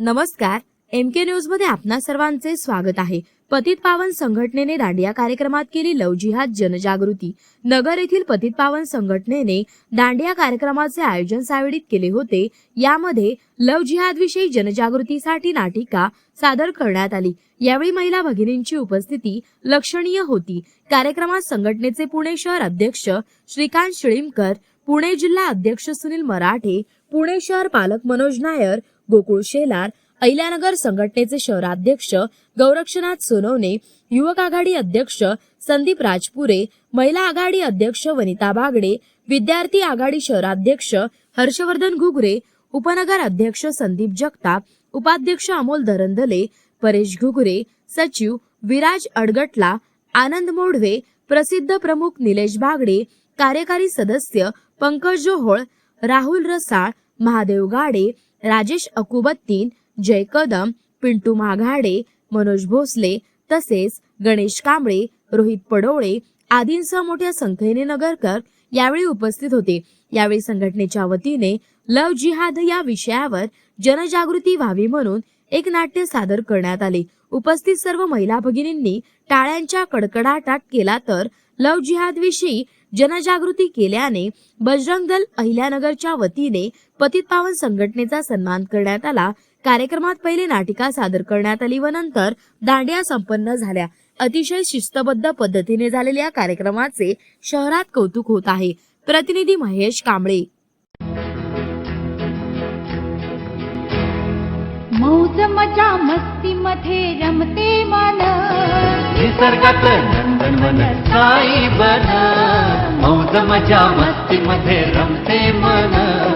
नमस्कार एम के न्यूजमध्ये आपणा सर्वांचे स्वागत आहे. पतित पावन संघटनेने दांडिया कार्यक्रमात केली लव जिहाद जनजागृती. नगर येथील पतित पावन संघटनेने दांडिया कार्यक्रमाचे आयोजन सावेडीत केले होते. यामध्ये लव जिहाद विषयी जनजागृतीसाठी नाटिका सादर करण्यात आली. यावेळी महिला भगिनींची उपस्थिती लक्षणीय होती. कार्यक्रमात संघटनेचे पुणे शहर अध्यक्ष श्रीकांत शिळीमकर पुणे जिल्हा अध्यक्ष सुनील मराठे पुणे शहर पालक मनोज नायर गोकुळ शेलार अहिल्यानगर संघटनेचे शहराध्यक्ष गौरक्षनाथ सोनवणे युवक आघाडी अध्यक्ष संदीप राजपुरे महिला आघाडी अध्यक्ष वनिता बागडे विद्यार्थी आघाडी शहराध्यक्ष हर्षवर्धन घुगरे उपनगर अध्यक्ष संदीप जगताप उपाध्यक्ष अमोल धरंदले परेश घुगरे सचिव विराज अडगटला आनंद मोडवे प्रसिद्ध प्रमुख निलेश बागडे कार्यकारी सदस्य पंकज जोहोळ राहुल रसाळ महादेव गाडे राजेश अकुबत्तीन जय कदम पिंटू माघाडे मनोज भोसले तसेच गणेश कांबळे रोहित पडोळे आदींसह मोठ्या संख्येने नगरकर यावेळी उपस्थित होते. यावेळी संघटनेच्या वतीने लव जिहाद या विषयावर जनजागृती व्हावी म्हणून एक नाट्य सादर करण्यात आले. उपस्थित सर्व महिला भगिनींनी टाळ्यांच्या कडकडाटात केला तर लव जिहाद विषयी जनजागृती केल्याने बजरंग दल अहिल्यानगरच्या वतीने पतित पावन संघटनेचा सन्मान करण्यात आला. कार्यक्रमात पहिले नाटिका सादर करण्यात आली व नंतर दांडिया संपन्न झाल्या. अतिशय शिस्तबद्ध पद्धतीने झालेल्या कार्यक्रमाचे शहरात कौतुक होत आहे. प्रतिनिधी महेश कांबळे. मौज मजा मस्ती मध्ये रमते मन. निसर्गात नंदनवन साई बन. मौज मजा मस्ती मध्ये रमते मन.